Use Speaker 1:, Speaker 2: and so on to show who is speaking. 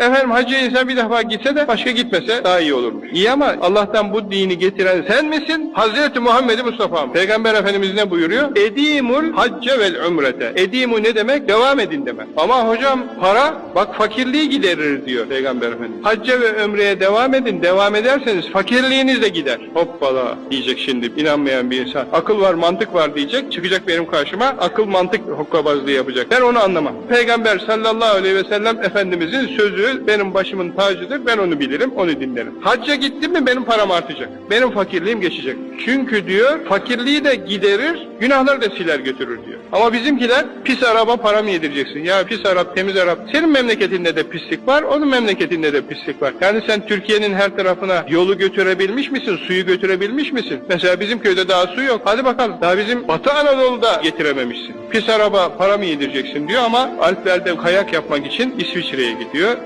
Speaker 1: Efendim hacca insan bir defa gitse de başka gitmese daha iyi olurmuş. İyi ama Allah'tan bu dini getiren sen misin? Hazreti Muhammed Mustafa mı? Peygamber Efendimiz ne buyuruyor? Edimul hacce vel umrete. Edimu ne demek? Devam edin demek. Ama hocam para bak fakirliği giderir diyor Peygamber Efendimiz. Hacca ve ömreye devam edin. Devam ederseniz fakirliğiniz de gider. Hoppala diyecek şimdi inanmayan bir insan. Akıl var mantık var diyecek. Çıkacak benim karşıma akıl mantık hokkabazlığı yapacak. Ben onu anlamam. Peygamber sallallahu aleyhi ve sellem Efendimizin sözü benim başımın tacıdır. Ben onu bilirim, onu dinlerim. Hacca gittim mi benim param artacak. Benim fakirliğim geçecek. Çünkü diyor fakirliği de giderir, günahları da siler götürür diyor. Ama bizimkiler pis araba para mı yedireceksin? Ya pis Arap, temiz Arap. Senin memleketinde de pislik var, onun memleketinde de pislik var. Yani sen Türkiye'nin her tarafına yolu götürebilmiş misin? Suyu götürebilmiş misin? Mesela bizim köyde daha su yok. Hadi bakalım. Daha bizim Batı Anadolu'da getirememişsin. Pis araba para mı yedireceksin diyor ama Alplerde kayak yapmak için İsviçre'ye gidiyor.